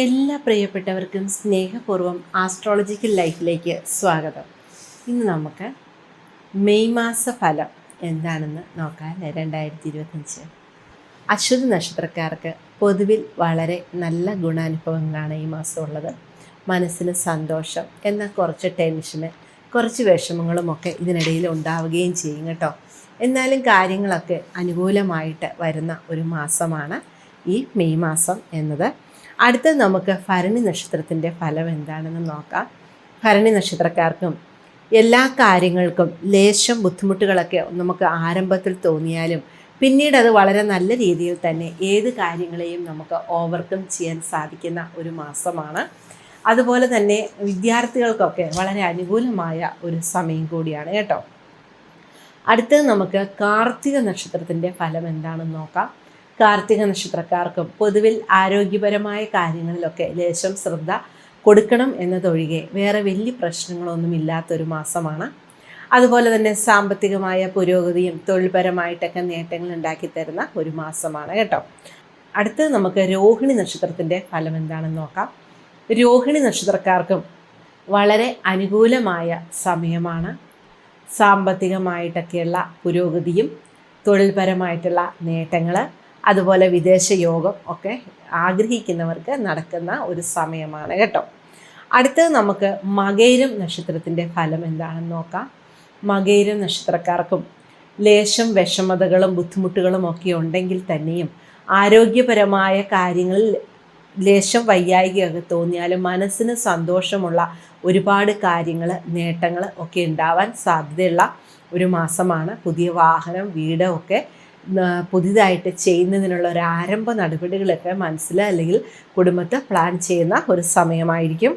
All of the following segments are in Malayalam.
എല്ലാ പ്രിയപ്പെട്ടവർക്കും സ്നേഹപൂർവം ആസ്ട്രോളജിക്കൽ ലൈഫിലേക്ക് സ്വാഗതം. ഇന്ന് നമുക്ക് മെയ് മാസ ഫലം എന്താണെന്ന് നോക്കാം. രണ്ടായിരത്തി ഇരുപത്തഞ്ച് അശ്വതി നക്ഷത്രക്കാർക്ക് പൊതുവിൽ വളരെ നല്ല ഗുണാനുഭവങ്ങളാണ് ഈ മാസം ഉള്ളത്. മനസ്സിന് സന്തോഷം എന്നാൽ കുറച്ച് ടെൻഷന് കുറച്ച് വിഷമങ്ങളുമൊക്കെ ഇതിനിടയിൽ ഉണ്ടാവുകയും ചെയ്യും കേട്ടോ. എന്നാലും കാര്യങ്ങളൊക്കെ അനുകൂലമായിട്ട് വരുന്ന ഒരു മാസമാണ് ഈ മെയ് മാസം എന്നത്. അടുത്ത നമുക്ക് ഭരണി നക്ഷത്രത്തിന്റെ ഫലം എന്താണെന്ന് നോക്കാം. ഭരണി നക്ഷത്രക്കാർക്കും എല്ലാ കാര്യങ്ങൾക്കും ലേശം ബുദ്ധിമുട്ടുകളൊക്കെ നമുക്ക് ആരംഭത്തിൽ തോന്നിയാലും പിന്നീട് അത് വളരെ നല്ല രീതിയിൽ തന്നെ ഏത് കാര്യങ്ങളെയും നമുക്ക് ഓവർകം ചെയ്യാൻ സാധിക്കുന്ന ഒരു മാസമാണ്. അതുപോലെ തന്നെ വിദ്യാർത്ഥികൾക്കൊക്കെ വളരെ അനുകൂലമായ ഒരു സമയം കൂടിയാണ് കേട്ടോ. അടുത്തത് നമുക്ക് കാർത്തിക നക്ഷത്രത്തിന്റെ ഫലം എന്താണെന്ന് നോക്കാം. കാർത്തിക നക്ഷത്രക്കാർക്കും പൊതുവിൽ ആരോഗ്യപരമായ കാര്യങ്ങളിലൊക്കെ ലേശം ശ്രദ്ധ കൊടുക്കണം എന്നതൊഴികെ വേറെ വലിയ പ്രശ്നങ്ങളൊന്നും ഇല്ലാത്തൊരു മാസമാണ്. അതുപോലെ തന്നെ സാമ്പത്തികമായ പുരോഗതിയും തൊഴിൽപരമായിട്ടൊക്കെ നേട്ടങ്ങൾ ഉണ്ടാക്കി തരുന്ന ഒരു മാസമാണ് കേട്ടോ. അടുത്തത് നമുക്ക് രോഹിണി നക്ഷത്രത്തിന്റെ ഫലം എന്താണെന്ന് നോക്കാം. രോഹിണി നക്ഷത്രക്കാർക്കും വളരെ അനുകൂലമായ സമയമാണ്. സാമ്പത്തികമായിട്ടൊക്കെയുള്ള പുരോഗതിയും തൊഴിൽപരമായിട്ടുള്ള നേട്ടങ്ങൾ അതുപോലെ വിദേശ യോഗം ഒക്കെ ആഗ്രഹിക്കുന്നവർക്ക് നടക്കുന്ന ഒരു സമയമാണ് കേട്ടോ. അടുത്തത് നമുക്ക് മകയിരം നക്ഷത്രത്തിന്റെ ഫലം എന്താണെന്ന് നോക്കാം. മകയിരം നക്ഷത്രക്കാർക്കും ലേശം വിഷമതകളും ബുദ്ധിമുട്ടുകളും ഒക്കെ ഉണ്ടെങ്കിൽ തന്നെയും ആരോഗ്യപരമായ കാര്യങ്ങളിൽ ലേശം വയ്യായികയൊക്കെ തോന്നിയാലും മനസ്സിന് സന്തോഷമുള്ള ഒരുപാട് കാര്യങ്ങൾ നേട്ടങ്ങൾ ഒക്കെ ഉണ്ടാവാൻ സാധ്യതയുള്ള ഒരു മാസമാണ്. പുതിയ വാഹനം വീട് ഒക്കെ പുതിയതായിട്ട് ചെയ്യുന്നതിനുള്ള ഒരു ആരംഭ നടപടികളൊക്കെ മനസ്സിൽ അല്ലെങ്കിൽ കുടുംബത്തെ പ്ലാൻ ചെയ്യുന്ന ഒരു സമയമായിരിക്കും.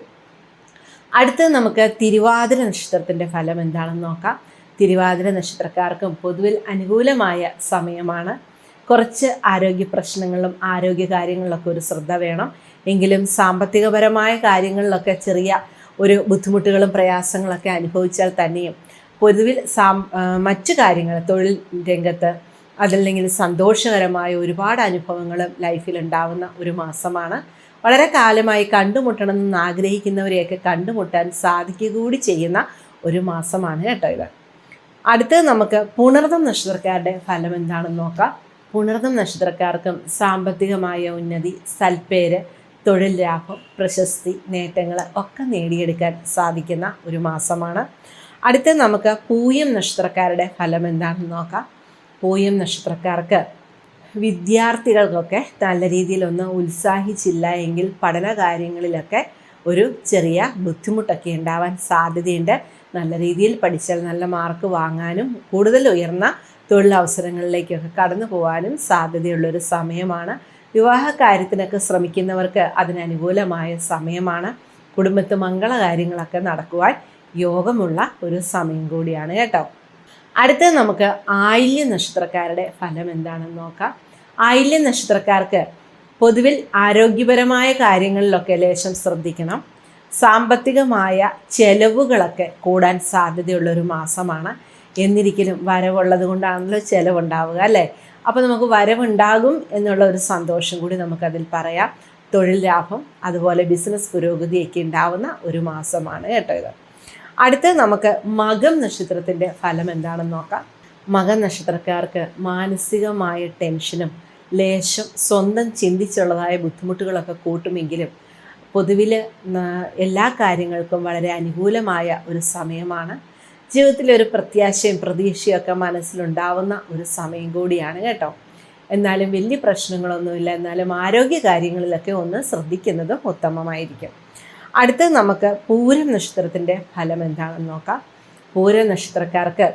അടുത്തത് നമുക്ക് തിരുവാതിര നക്ഷത്രത്തിന്റെ ഫലം എന്താണെന്ന് നോക്കാം. തിരുവാതിര നക്ഷത്രക്കാർക്കും പൊതുവിൽ അനുകൂലമായ സമയമാണ്. കുറച്ച് ആരോഗ്യ പ്രശ്നങ്ങളിലും ആരോഗ്യ കാര്യങ്ങളിലൊക്കെ ഒരു ശ്രദ്ധ വേണം. എങ്കിലും സാമ്പത്തികപരമായ കാര്യങ്ങളിലൊക്കെ ചെറിയ ഒരു ബുദ്ധിമുട്ടുകളും പ്രയാസങ്ങളൊക്കെ അനുഭവിച്ചാൽ തന്നെയും പൊതുവിൽ സാം മറ്റു കാര്യങ്ങൾ തൊഴിൽ രംഗത്ത് അതല്ലെങ്കിൽ സന്തോഷകരമായ ഒരുപാട് അനുഭവങ്ങൾ ലൈഫിൽ ഉണ്ടാവുന്ന ഒരു മാസമാണ്. വളരെ കാലമായി കണ്ടുമുട്ടണമെന്ന് ആഗ്രഹിക്കുന്നവരെയൊക്കെ കണ്ടുമുട്ടാൻ സാധിക്കുക കൂടി ചെയ്യുന്ന ഒരു മാസമാണ് കേട്ടോ ഇത്. അടുത്തത് നമുക്ക് പുണർദം നക്ഷത്രക്കാരുടെ ഫലം എന്താണെന്ന് നോക്കാം. പുണർദം നക്ഷത്രക്കാർക്കും സാമ്പത്തികമായ ഉന്നതി സൽപ്പേര് തൊഴിൽ ലാഭം പ്രശസ്തി നേട്ടങ്ങൾ ഒക്കെ നേടിയെടുക്കാൻ സാധിക്കുന്ന ഒരു മാസമാണ്. അടുത്തത് നമുക്ക് പൂയം നക്ഷത്രക്കാരുടെ ഫലം എന്താണെന്ന് നോക്കാം. പൂയം നക്ഷത്രക്കാർക്ക്. വിദ്യാർത്ഥികൾക്കൊക്കെ നല്ല രീതിയിലൊന്ന് ഉത്സാഹിച്ചില്ല എങ്കിൽ പഠന കാര്യങ്ങളിലൊക്കെ ഒരു ചെറിയ ബുദ്ധിമുട്ടൊക്കെ ഉണ്ടാവാൻ സാധ്യതയുണ്ട്. നല്ല രീതിയിൽ പഠിച്ചാൽ നല്ല മാർക്ക് വാങ്ങാനും കൂടുതൽ ഉയർന്ന തൊഴിലവസരങ്ങളിലേക്കൊക്കെ കടന്നു പോകാനും സാധ്യതയുള്ളൊരു സമയമാണ്. വിവാഹ കാര്യത്തിനൊക്കെ ശ്രമിക്കുന്നവർക്ക് അതിനനുകൂലമായ സമയമാണ്. കുടുംബത്ത് മംഗളകാര്യങ്ങളൊക്കെ നടക്കുവാൻ യോഗമുള്ള ഒരു സമയം കൂടിയാണ് കേട്ടോ. അടുത്തത് നമുക്ക് ആയില്യ നക്ഷത്രക്കാരുടെ ഫലം എന്താണെന്ന് നോക്കാം. ആയില്യ നക്ഷത്രക്കാർക്ക് പൊതുവിൽ ആരോഗ്യപരമായ കാര്യങ്ങളിലൊക്കെ ലേശം ശ്രദ്ധിക്കണം. സാമ്പത്തികമായ ചെലവുകളൊക്കെ കൂടാൻ സാധ്യതയുള്ളൊരു മാസമാണ്. എന്നിരിക്കലും വരവുള്ളത് കൊണ്ടാണല്ലോ ചിലവുണ്ടാവുക അല്ലേ? അപ്പോൾ നമുക്ക് വരവുണ്ടാകും എന്നുള്ള ഒരു സന്തോഷം കൂടി നമുക്കതിൽ പറയാം. തൊഴിൽ ലാഭം അതുപോലെ ബിസിനസ് പുരോഗതിയൊക്കെ ഉണ്ടാവുന്ന ഒരു മാസമാണ് കേട്ടോ ഇത്. അടുത്ത് നമുക്ക് മകം നക്ഷത്രത്തിന്റെ ഫലം എന്താണെന്ന് നോക്കാം. മകം നക്ഷത്രക്കാർക്ക് മാനസികമായ ടെൻഷനും ലേശം സ്വന്തം ചിന്തിച്ചുള്ളതായ ബുദ്ധിമുട്ടുകളൊക്കെ കൂട്ടുമെങ്കിലും പൊതുവിൽ എല്ലാ കാര്യങ്ങൾക്കും വളരെ അനുകൂലമായ ഒരു സമയമാണ്. ജീവിതത്തിൽ ഒരു പ്രത്യാശയും പ്രതീക്ഷയും ഒക്കെ മനസ്സിലുണ്ടാവുന്ന ഒരു സമയം കൂടിയാണ് കേട്ടോ. എന്നാലും വലിയ പ്രശ്നങ്ങളൊന്നുമില്ല. എന്നാലും ആരോഗ്യ കാര്യങ്ങളിലൊക്കെ ഒന്ന് ശ്രദ്ധിക്കുന്നതും ഉത്തമമായിരിക്കും. അടുത്ത് നമുക്ക് പൂരം നക്ഷത്രത്തിന്റെ ഫലം എന്താണെന്ന് നോക്കാം. പൂര നക്ഷത്രക്കാർക്ക്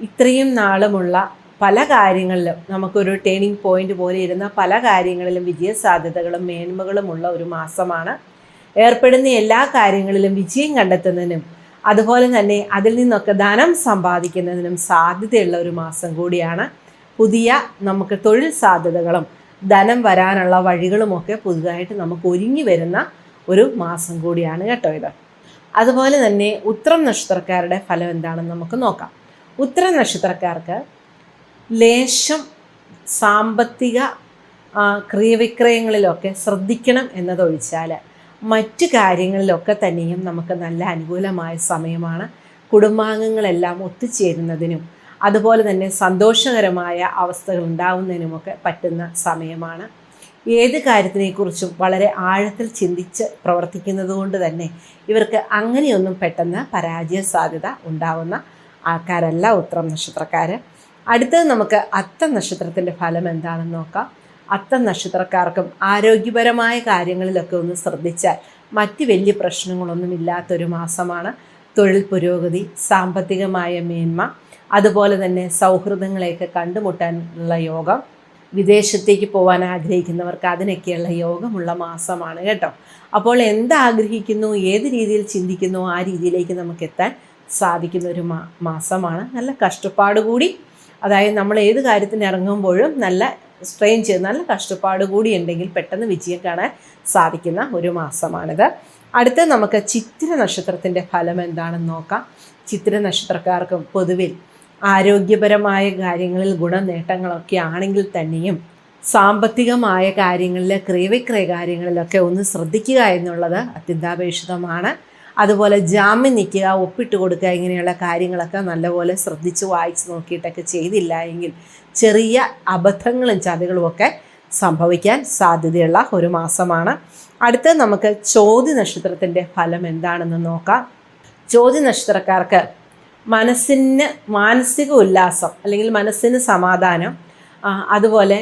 ഇത്രയും നാളുമുള്ള പല കാര്യങ്ങളിലും നമുക്കൊരു ടേണിംഗ് പോയിന്റ് പോലെ ഇരുന്ന പല കാര്യങ്ങളിലും വിജയസാധ്യതകളും മേന്മകളുമുള്ള ഒരു മാസമാണ്. ഏർപ്പെടുന്ന എല്ലാ കാര്യങ്ങളിലും വിജയം കണ്ടെത്തുന്നതിനും അതുപോലെ തന്നെ അതിൽ നിന്നൊക്കെ ധനം സമ്പാദിക്കുന്നതിനും സാധ്യതയുള്ള ഒരു മാസം കൂടിയാണ്. പുതിയ നമുക്ക് തൊഴിൽ സാധ്യതകളും ധനം വരാനുള്ള വഴികളുമൊക്കെ പുതുതായിട്ട് നമുക്ക് ഒരുങ്ങി വരുന്ന ഒരു മാസം കൂടിയാണ് കേട്ടോ ഇത്. അതുപോലെ തന്നെ ഉത്തരം നക്ഷത്രക്കാരുടെ ഫലം എന്താണെന്ന് നമുക്ക് നോക്കാം. ഉത്തര നക്ഷത്രക്കാർക്ക് ലേശം സാമ്പത്തിക ക്രിയവിക്രയങ്ങളിലൊക്കെ ശ്രദ്ധിക്കണം എന്നതൊഴിച്ചാൽ മറ്റു കാര്യങ്ങളിലൊക്കെ തന്നെയും നമുക്ക് നല്ല അനുകൂലമായ സമയമാണ്. കുടുംബാംഗങ്ങളെല്ലാം ഒത്തുചേരുന്നതിനും അതുപോലെ തന്നെ സന്തോഷകരമായ അവസ്ഥകൾ ഉണ്ടാവുന്നതിനുമൊക്കെ പറ്റുന്ന സമയമാണ്. ഏത് കാര്യത്തിനെക്കുറിച്ചും വളരെ ആഴത്തിൽ ചിന്തിച്ച് പ്രവർത്തിക്കുന്നത് കൊണ്ട് തന്നെ ഇവർക്ക് അങ്ങനെയൊന്നും പെട്ടെന്ന് പരാജയ സാധ്യത ഉണ്ടാവുന്ന ആൾക്കാരല്ല ഉത്രം നക്ഷത്രക്കാർ അടുത്തത് നമുക്ക് അത്ത നക്ഷത്രത്തിന്റെ ഫലം എന്താണെന്ന് നോക്കാം. അത്ത നക്ഷത്രക്കാർക്കും ആരോഗ്യപരമായ കാര്യങ്ങളിലൊക്കെ ഒന്ന് ശ്രദ്ധിച്ചാൽ മറ്റ് വലിയ പ്രശ്നങ്ങളൊന്നും ഇല്ലാത്തൊരു മാസമാണ്. തൊഴിൽ പുരോഗതി സാമ്പത്തികമായ മേന്മ അതുപോലെ തന്നെ സൗഹൃദങ്ങളെയൊക്കെ കണ്ടുമുട്ടാനുള്ള യോഗം. വിദേശത്തേക്ക് പോകാൻ ആഗ്രഹിക്കുന്നവർക്ക് അതിനൊക്കെയുള്ള യോഗമുള്ള മാസമാണ് കേട്ടോ. അപ്പോൾ എന്താഗ്രഹിക്കുന്നു ഏത് രീതിയിൽ ചിന്തിക്കുന്നു ആ രീതിയിലേക്ക് നമുക്ക് എത്താൻ സാധിക്കുന്ന ഒരു മാസമാണ്. നല്ല കഷ്ടപ്പാട് കൂടി അതായത് നമ്മൾ ഏത് കാര്യത്തിന് ഇറങ്ങുമ്പോഴും നല്ല സ്ട്രെയിൻ ചെയ്ത് നല്ല കഷ്ടപ്പാട് കൂടി ഉണ്ടെങ്കിൽ പെട്ടെന്ന് വിജയം കാണാൻ സാധിക്കുന്ന ഒരു മാസമാണിത്. അടുത്ത നമുക്ക് ചിത്ര നക്ഷത്രത്തിന്റെ ഫലം എന്താണെന്ന് നോക്കാം. ചിത്ര നക്ഷത്രക്കാർക്കും പൊതുവിൽ ആരോഗ്യപരമായ കാര്യങ്ങളിൽ ഗുണനേട്ടങ്ങളൊക്കെ ആണെങ്കിൽ തന്നെയും സാമ്പത്തികമായ കാര്യങ്ങളിൽ ക്രയവിക്രയ കാര്യങ്ങളിലൊക്കെ ഒന്ന് ശ്രദ്ധിക്കുക എന്നുള്ളത് അത്യന്താപേക്ഷിതമാണ്. അതുപോലെ ജാമ്യം നിൽക്കുക ഒപ്പിട്ട് കൊടുക്കുക ഇങ്ങനെയുള്ള കാര്യങ്ങളൊക്കെ നല്ലപോലെ ശ്രദ്ധിച്ച് വായിച്ച് നോക്കിയിട്ടൊക്കെ ചെയ്തില്ല എങ്കിൽ ചെറിയ അബദ്ധങ്ങളും ചതികളും ഒക്കെ സംഭവിക്കാൻ സാധ്യതയുള്ള ഒരു മാസമാണ്. അടുത്ത നമുക്ക് ചോതി നക്ഷത്രത്തിന്റെ ഫലം എന്താണെന്ന് നോക്കാം. ചോതി നക്ഷത്രക്കാർക്ക് മനസ്സിന് മാനസിക ഉല്ലാസം അല്ലെങ്കിൽ മനസ്സിന് സമാധാനം അതുപോലെ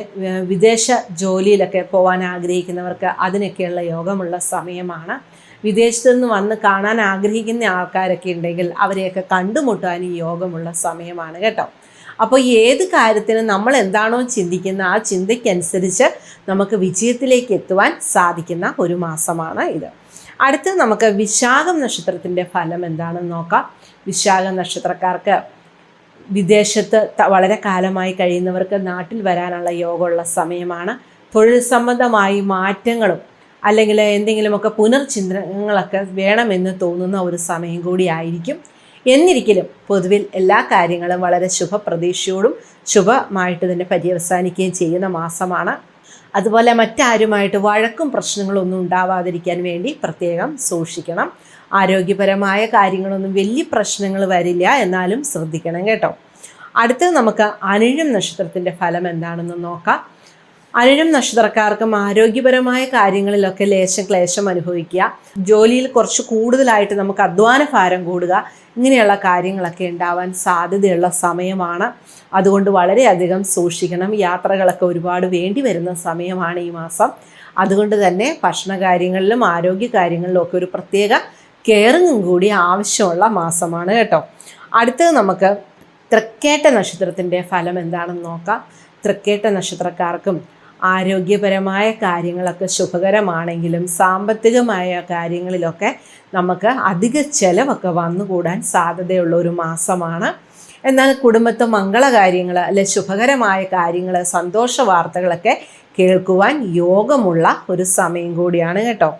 വിദേശ ജോലിയിലൊക്കെ പോകാൻ ആഗ്രഹിക്കുന്നവർക്ക് അതിനൊക്കെയുള്ള യോഗമുള്ള സമയമാണ്. വിദേശത്തു നിന്ന് വന്ന് കാണാൻ ആഗ്രഹിക്കുന്ന ആൾക്കാരൊക്കെ ഉണ്ടെങ്കിൽ അവരെയൊക്കെ കണ്ടുമുട്ടാൻ ഈ യോഗമുള്ള സമയമാണ് കേട്ടോ. അപ്പോൾ ഏത് കാര്യത്തിനും നമ്മൾ എന്താണോ ചിന്തിക്കുന്ന ആ ചിന്തയ്ക്കനുസരിച്ച് നമുക്ക് വിജയത്തിലേക്ക് എത്തുവാൻ സാധിക്കുന്ന ഒരു മാസമാണ് ഇത്. അടുത്ത് നമുക്ക് വിശാഖം നക്ഷത്രത്തിന്റെ ഫലം എന്താണെന്ന് നോക്കാം. വിശാഖം നക്ഷത്രക്കാർക്ക് വിദേശത്ത് വളരെ കാലമായി കഴിയുന്നവർക്ക് നാട്ടിൽ വരാനുള്ള യോഗമുള്ള സമയമാണ്. തൊഴിൽ സംബന്ധമായി മാറ്റങ്ങളും അല്ലെങ്കിൽ എന്തെങ്കിലുമൊക്കെ പുനർചിന്തനങ്ങളൊക്കെ വേണമെന്ന് തോന്നുന്ന ഒരു സമയം കൂടിയായിരിക്കും എന്നിരിക്കലും പൊതുവിൽ എല്ലാ കാര്യങ്ങളും വളരെ ശുഭപ്രതീക്ഷയോടും ശുഭമായിട്ട് തന്നെ പര്യവസാനിക്കുകയും ചെയ്യുന്ന മാസമാണ്. അതുപോലെ മറ്റാരുമായിട്ട് വഴക്കും പ്രശ്നങ്ങളും ഒന്നും ഉണ്ടാവാതിരിക്കാൻ വേണ്ടി പ്രത്യേകം സൂക്ഷിക്കണം. ആരോഗ്യപരമായ കാര്യങ്ങളൊന്നും വലിയ പ്രശ്നങ്ങൾ വരില്ല. എന്നാലും ശ്രദ്ധിക്കണം കേട്ടോ. അടുത്തത് നമുക്ക് അനിഴം നക്ഷത്രത്തിന്റെ ഫലം എന്താണെന്ന് നോക്കാം. അനിഴം നക്ഷത്രക്കാർക്കും ആരോഗ്യപരമായ കാര്യങ്ങളിലൊക്കെ ലേശം ക്ലേശം അനുഭവിക്കുക. ജോലിയിൽ കുറച്ച് കൂടുതലായിട്ട് നമുക്ക് അധ്വാന ഭാരം കൂടുക. ഇങ്ങനെയുള്ള കാര്യങ്ങളൊക്കെ ഉണ്ടാവാൻ സാധ്യതയുള്ള സമയമാണ്. അതുകൊണ്ട് വളരെയധികം സൂക്ഷിക്കണം. യാത്രകളൊക്കെ ഒരുപാട് വേണ്ടി വരുന്ന സമയമാണ് ഈ മാസം. അതുകൊണ്ട് തന്നെ ഭക്ഷണ കാര്യങ്ങളിലും ആരോഗ്യ കാര്യങ്ങളിലും ഒക്കെ ഒരു പ്രത്യേക കെയറിങ്ങും കൂടി ആവശ്യമുള്ള മാസമാണ് കേട്ടോ. അടുത്തത് നമുക്ക് തൃക്കേട്ട നക്ഷത്രത്തിന്റെ ഫലം എന്താണെന്ന് നോക്കാം. തൃക്കേട്ട നക്ഷത്രക്കാർക്കും ആരോഗ്യപരമായ കാര്യങ്ങളൊക്കെ ശുഭകരമാണെങ്കിലും സാമ്പത്തികമായ കാര്യങ്ങളിലൊക്കെ നമുക്ക് അധിക ചിലവൊക്കെ വന്നുകൂടാൻ സാധ്യതയുള്ള ഒരു മാസമാണ്. എന്നാൽ കുടുംബത്തെ മംഗളകാര്യങ്ങൾ അല്ലെ ശുഭകരമായ കാര്യങ്ങൾ സന്തോഷ വാർത്തകളൊക്കെ കേൾക്കുവാൻ യോഗമുള്ള ഒരു സമയം കൂടിയാണ് കേട്ടോ.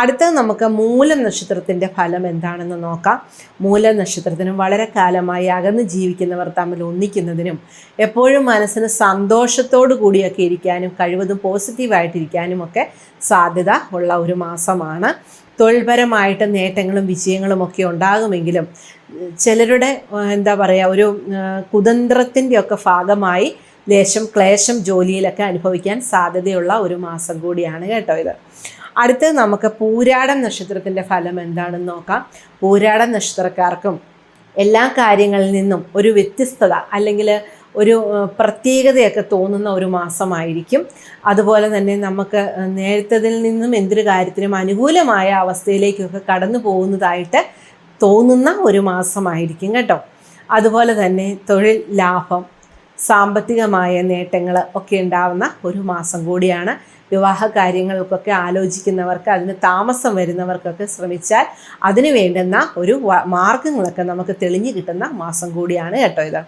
അടുത്തത് നമുക്ക് മൂലം നക്ഷത്രത്തിന്റെ ഫലം എന്താണെന്ന് നോക്കാം. മൂലം നക്ഷത്രത്തിനും വളരെ കാലമായി അകന്ന് ജീവിക്കുന്നവർ തമ്മിൽ ഒന്നിക്കുന്നതിനും എപ്പോഴും മനസ്സിന് സന്തോഷത്തോടു കൂടിയൊക്കെ ഇരിക്കാനും കഴിവതും പോസിറ്റീവായിട്ടിരിക്കാനും ഒക്കെ സാധ്യത ഉള്ള ഒരു മാസമാണ്. തൊഴിൽപരമായിട്ട് നേട്ടങ്ങളും വിജയങ്ങളും ഒക്കെ ഉണ്ടാകുമെങ്കിലും ചിലരുടെ എന്താ പറയുക ഒരു കുതന്ത്രത്തിന്റെ ഒക്കെ ഭാഗമായി ലേശം ക്ലേശം ജോലിയിലൊക്കെ അനുഭവിക്കാൻ സാധ്യതയുള്ള ഒരു മാസം കൂടിയാണ് കേട്ടോ ഇത്. അടുത്തത് നമുക്ക് പൂരാടം നക്ഷത്രത്തിന്റെ ഫലം എന്താണെന്ന് നോക്കാം. പൂരാടം നക്ഷത്രക്കാർക്കും എല്ലാ കാര്യങ്ങളിൽ നിന്നും ഒരു വ്യത്യസ്തത അല്ലെങ്കിൽ ഒരു പ്രത്യേകതയൊക്കെ തോന്നുന്ന ഒരു മാസമായിരിക്കും. അതുപോലെ തന്നെ നമുക്ക് നേരത്തതിൽ നിന്നും എന്തൊരു കാര്യത്തിനും അനുകൂലമായ അവസ്ഥയിലേക്കൊക്കെ കടന്നു പോകുന്നതായിട്ട് തോന്നുന്ന ഒരു മാസമായിരിക്കും കേട്ടോ. അതുപോലെ തന്നെ തൊഴിൽ ലാഭം സാമ്പത്തികമായ നേട്ടങ്ങൾ ഒക്കെ ഉണ്ടാവുന്ന ഒരു മാസം കൂടിയാണ്. വിവാഹ കാര്യങ്ങൾക്കൊക്കെ ആലോചിക്കുന്നവർക്ക് അതിന് താമസം വരുന്നവർക്കൊക്കെ ശ്രമിച്ചാൽ അതിന് വേണ്ടുന്ന ഒരു മാർഗങ്ങളൊക്കെ നമുക്ക് തെളിഞ്ഞു കിട്ടുന്ന മാസം കൂടിയാണ് കേട്ടോ ഇത്.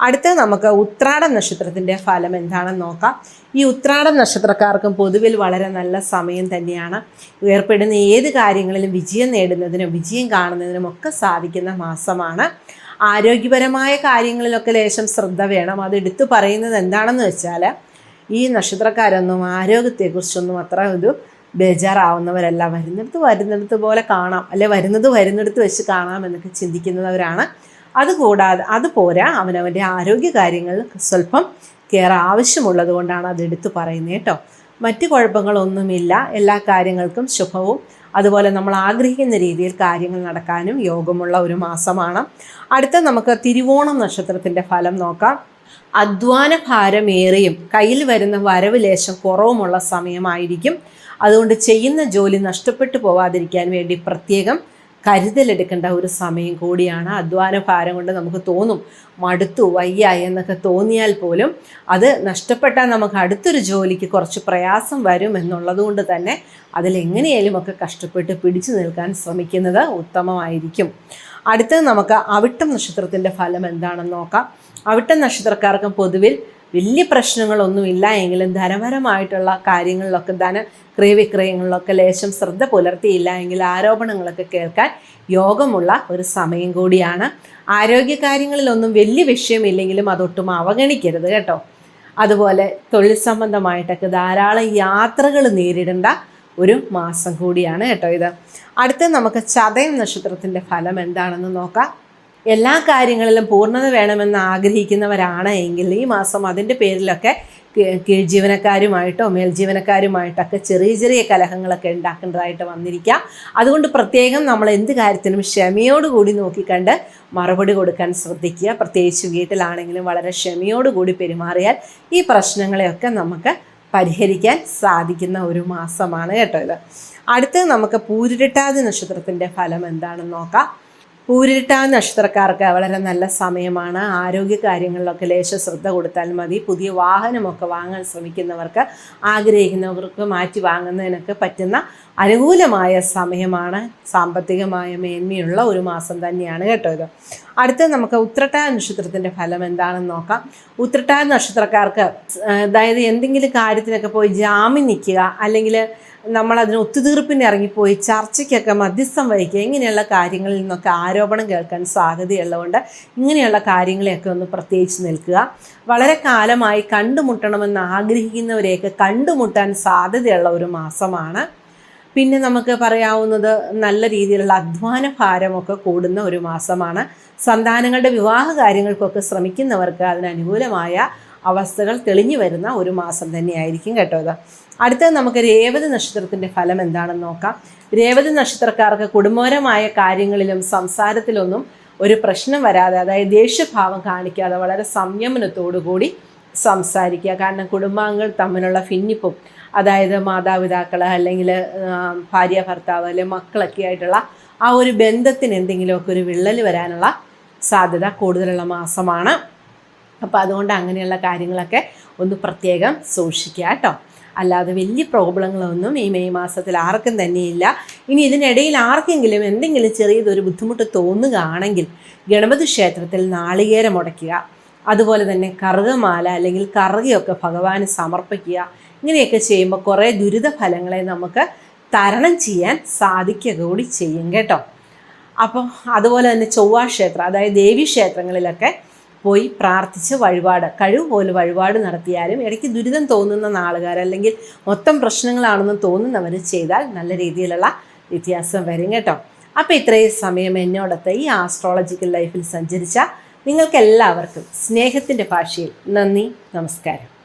അടുത്ത നമുക്ക് ഉത്രാട നക്ഷത്രത്തിന്റെ ഫലം എന്താണെന്ന് നോക്കാം. ഈ ഉത്രാട നക്ഷത്രക്കാർക്കും പൊതുവിൽ വളരെ നല്ല സമയം തന്നെയാണ്. ഏർപ്പെടുന്ന ഏത് കാര്യങ്ങളിലും വിജയം നേടുന്നതിനും വിജയം കാണുന്നതിനും ഒക്കെ സാധിക്കുന്ന മാസമാണ്. ആരോഗ്യപരമായ കാര്യങ്ങളിലൊക്കെ ലേശം ശ്രദ്ധ വേണം. അത് എടുത്തു പറയുന്നത് എന്താണെന്ന് വെച്ചാൽ ഈ നക്ഷത്രക്കാരൊന്നും ആരോഗ്യത്തെക്കുറിച്ചൊന്നും അത്ര ഒരു ബേജാറാവുന്നവരല്ല. വരുന്നിടത്ത് വരുന്നിടത്ത് പോലെ കാണാം. അല്ലെ വരുന്നത് വരുന്നിടത്ത് വെച്ച് കാണാം എന്നൊക്കെ ചിന്തിക്കുന്നവരാണ്. അതുകൂടാതെ അതുപോരാ അവനവന്റെ ആരോഗ്യ കാര്യങ്ങളിൽ സ്വല്പം കെയർ ആവശ്യമുള്ളത് കൊണ്ടാണ് അത് എടുത്തു പറയുന്നത് കേട്ടോ. മറ്റ് കുഴപ്പങ്ങളൊന്നുമില്ല. എല്ലാ കാര്യങ്ങൾക്കും ശുഭവും. അതുപോലെ നമ്മൾ ആഗ്രഹിക്കുന്ന രീതിയിൽ കാര്യങ്ങൾ നടക്കാനും യോഗമുള്ള ഒരു മാസമാണ്. അടുത്ത നമുക്ക് തിരുവോണം നക്ഷത്രത്തിന്റെ ഫലം നോക്കാം. അധ്വാന ഭാരമേറിയും കയ്യിൽ വരുന്ന വരവ് ലേശം കുറവുമുള്ള സമയമായിരിക്കും. അതുകൊണ്ട് ചെയ്യുന്ന ജോലി നഷ്ടപ്പെട്ടു പോവാതിരിക്കാൻ വേണ്ടി പ്രത്യേകം കരുതലെടുക്കേണ്ട ഒരു സമയം കൂടിയാണ്. അധ്വാന ഭാരം കൊണ്ട് നമുക്ക് തോന്നും മടുത്തു വയ്യ എന്നൊക്കെ തോന്നിയാൽ പോലും അത് നഷ്ടപ്പെട്ടാൽ നമുക്ക് അടുത്തൊരു ജോലിക്ക് കുറച്ച് പ്രയാസം വരും എന്നുള്ളത് കൊണ്ട് തന്നെ അതിലെങ്ങനെയാലും ഒക്കെ കഷ്ടപ്പെട്ട് പിടിച്ചു നിൽക്കാൻ ശ്രമിക്കുന്നത് ഉത്തമമായിരിക്കും. അടുത്തത് നമുക്ക് അവിട്ടം നക്ഷത്രത്തിന്റെ ഫലം എന്താണെന്ന് നോക്കാം. അവിട്ടം നക്ഷത്രക്കാർക്ക് പൊതുവിൽ വലിയ പ്രശ്നങ്ങളൊന്നുമില്ല. എങ്കിലും ധനപരമായിട്ടുള്ള കാര്യങ്ങളിലൊക്കെ ധന ക്രയവിക്രയങ്ങളിലൊക്കെ ലേശം ശ്രദ്ധ പുലർത്തിയില്ല. എങ്കിൽ ആരോപണങ്ങളൊക്കെ കേൾക്കാൻ യോഗമുള്ള ഒരു സമയം കൂടിയാണ്. ആരോഗ്യകാര്യങ്ങളിലൊന്നും വലിയ വിഷയമില്ലെങ്കിലും അതൊട്ടും അവഗണിക്കരുത് കേട്ടോ. അതുപോലെ തൊഴിൽ സംബന്ധമായിട്ടൊക്കെ ധാരാളം യാത്രകൾ നേരിടേണ്ട ഒരു മാസം കൂടിയാണ് കേട്ടോ ഇത്. അടുത്ത് നമുക്ക് ചതയം നക്ഷത്രത്തിന്റെ ഫലം എന്താണെന്ന് നോക്കാം. എല്ലാ കാര്യങ്ങളിലും പൂർണത വേണമെന്ന് ആഗ്രഹിക്കുന്നവരാണ് എങ്കിൽ ഈ മാസം അതിന്റെ പേരിലൊക്കെ കീഴ് ജീവനക്കാരുമായിട്ടോ മേൽജീവനക്കാരുമായിട്ടൊക്കെ ചെറിയ ചെറിയ കലഹങ്ങളൊക്കെ ഉണ്ടാക്കേണ്ടതായിട്ട് വന്നിരിക്കാം. അതുകൊണ്ട് പ്രത്യേകം നമ്മൾ എന്ത് കാര്യത്തിനും ക്ഷമയോടുകൂടി നോക്കിക്കണ്ട് മറുപടി കൊടുക്കാൻ ശ്രദ്ധിക്കുക. പ്രത്യേകിച്ച് വീട്ടിലാണെങ്കിലും വളരെ ക്ഷമയോടുകൂടി പെരുമാറിയാൽ ഈ പ്രശ്നങ്ങളെയൊക്കെ നമുക്ക് പരിഹരിക്കാൻ സാധിക്കുന്ന ഒരു മാസമാണ് കേട്ടോ ഇത്. അടുത്തത് നമുക്ക് പൂരിട്ടാതി നക്ഷത്രത്തിന്റെ ഫലം എന്താണെന്ന് നോക്കാം. പൂരിട്ട നക്ഷത്രക്കാർക്ക് വളരെ നല്ല സമയമാണ്. ആരോഗ്യ കാര്യങ്ങളിലൊക്കെ ലേശ ശ്രദ്ധ കൊടുത്താൽ മതി. പുതിയ വാഹനമൊക്കെ വാങ്ങാൻ ശ്രമിക്കുന്നവർക്ക് ആഗ്രഹിക്കുന്നവർക്ക് മാറ്റി വാങ്ങുന്നതിനൊക്കെ പറ്റുന്ന അനുകൂലമായ സമയമാണ്. സാമ്പത്തികമായ മേന്മയുള്ള ഒരു മാസം തന്നെയാണ് കേട്ടോ ഇത്. അടുത്ത് നമുക്ക് ഉത്രട്ടാ നക്ഷത്രത്തിന്റെ ഫലം എന്താണെന്ന് നോക്കാം. ഉത്രട്ടാ നക്ഷത്രക്കാർക്ക് അതായത് എന്തെങ്കിലും കാര്യത്തിനൊക്കെ പോയി ജാമ്യം നിൽക്കുക അല്ലെങ്കിൽ നമ്മളതിന് ഒത്തുതീർപ്പിന് ഇറങ്ങിപ്പോയി ചർച്ചയ്ക്കൊക്കെ മധ്യസ്ഥം വഹിക്കുക ഇങ്ങനെയുള്ള കാര്യങ്ങളിൽ നിന്നൊക്കെ ആരോപണം കേൾക്കാൻ സാധ്യതയുള്ളതുകൊണ്ട് ഇങ്ങനെയുള്ള കാര്യങ്ങളെയൊക്കെ ഒന്ന് പ്രത്യേകിച്ച് നിൽക്കുക. വളരെ കാലമായി കണ്ടുമുട്ടണമെന്ന് ആഗ്രഹിക്കുന്നവരെയൊക്കെ കണ്ടുമുട്ടാൻ സാധ്യതയുള്ള ഒരു മാസമാണ്. പിന്നെ നമുക്ക് പറയാവുന്നത് നല്ല രീതിയിലുള്ള അധ്വാന ഭാരമൊക്കെ കൂടുന്ന ഒരു മാസമാണ്. സന്താനങ്ങളുടെ വിവാഹ കാര്യങ്ങൾക്കൊക്കെ ശ്രമിക്കുന്നവർക്ക് അതിനനുകൂലമായ അവസ്ഥകൾ തെളിഞ്ഞു വരുന്ന ഒരു മാസം തന്നെയായിരിക്കും കേട്ടോ ഇത്. അടുത്തത് നമുക്ക് രേവതി നക്ഷത്രത്തിന്റെ ഫലം എന്താണെന്ന് നോക്കാം. രേവതി നക്ഷത്രക്കാർക്ക് കുടുംബപരമായ കാര്യങ്ങളിലും സംസാരത്തിലൊന്നും ഒരു പ്രശ്നം വരാതെ അതായത് ദേഷ്യഭാവം കാണിക്കാതെ വളരെ സംയമനത്തോടു കൂടി സംസാരിക്കുക. കാരണം കുടുംബാംഗങ്ങൾ തമ്മിലുള്ള ഭിന്നിപ്പും അതായത് മാതാപിതാക്കൾ അല്ലെങ്കിൽ ഭാര്യ ഭർത്താവ് അല്ലെങ്കിൽ മക്കളൊക്കെ ആയിട്ടുള്ള ആ ഒരു ബന്ധത്തിന് എന്തെങ്കിലുമൊക്കെ ഒരു വിള്ളൽ വരാനുള്ള സാധ്യത കൂടുതലുള്ള മാസമാണ്. അപ്പോൾ അതുകൊണ്ട് അങ്ങനെയുള്ള കാര്യങ്ങളൊക്കെ ഒന്ന് പ്രത്യേകം സൂക്ഷിക്കുക കേട്ടോ. അല്ലാതെ വലിയ പ്രോബ്ലങ്ങളൊന്നും ഈ മെയ് മാസത്തിൽ ആർക്കും തന്നെയില്ല. ഇനി ഇതിനിടയിൽ ആർക്കെങ്കിലും എന്തെങ്കിലും ചെറിയതൊരു ബുദ്ധിമുട്ട് തോന്നുകയാണെങ്കിൽ ഗണപതി ക്ഷേത്രത്തിൽ നാളികേരം മുടയ്ക്കുക. അതുപോലെ തന്നെ കറുകമാല അല്ലെങ്കിൽ കറുകയൊക്കെ ഭഗവാന് സമർപ്പിക്കുക. ഇങ്ങനെയൊക്കെ ചെയ്യുമ്പോൾ കുറേ ദുരിത ഫലങ്ങളെ നമുക്ക് തരണം ചെയ്യാൻ സാധിക്കുക കൂടി ചെയ്യും കേട്ടോ. അപ്പോൾ അതുപോലെ തന്നെ ചൊവ്വാക്ഷേത്രം അതായത് ദേവീ ക്ഷേത്രങ്ങളിലൊക്കെ പോയി പ്രാർത്ഥിച്ച് വഴിപാട് കഴിവ് പോലെ വഴിപാട് നടത്തിയാലും ഇടയ്ക്ക് ദുരിതം തോന്നുന്ന നാളുകാർ അല്ലെങ്കിൽ മൊത്തം പ്രശ്നങ്ങളാണെന്ന് തോന്നുന്നവർ ചെയ്താൽ നല്ല രീതിയിലുള്ള വ്യത്യാസം വരും കേട്ടോ. അപ്പോൾ ഇത്രയും സമയം എന്നോടൊത്ത് ഈ ആസ്ട്രോളജിക്കൽ ലൈഫിൽ സഞ്ചരിച്ച നിങ്ങൾക്കെല്ലാവർക്കും സ്നേഹത്തിന്റെ ഭാഷയിൽ നന്ദി നമസ്കാരം.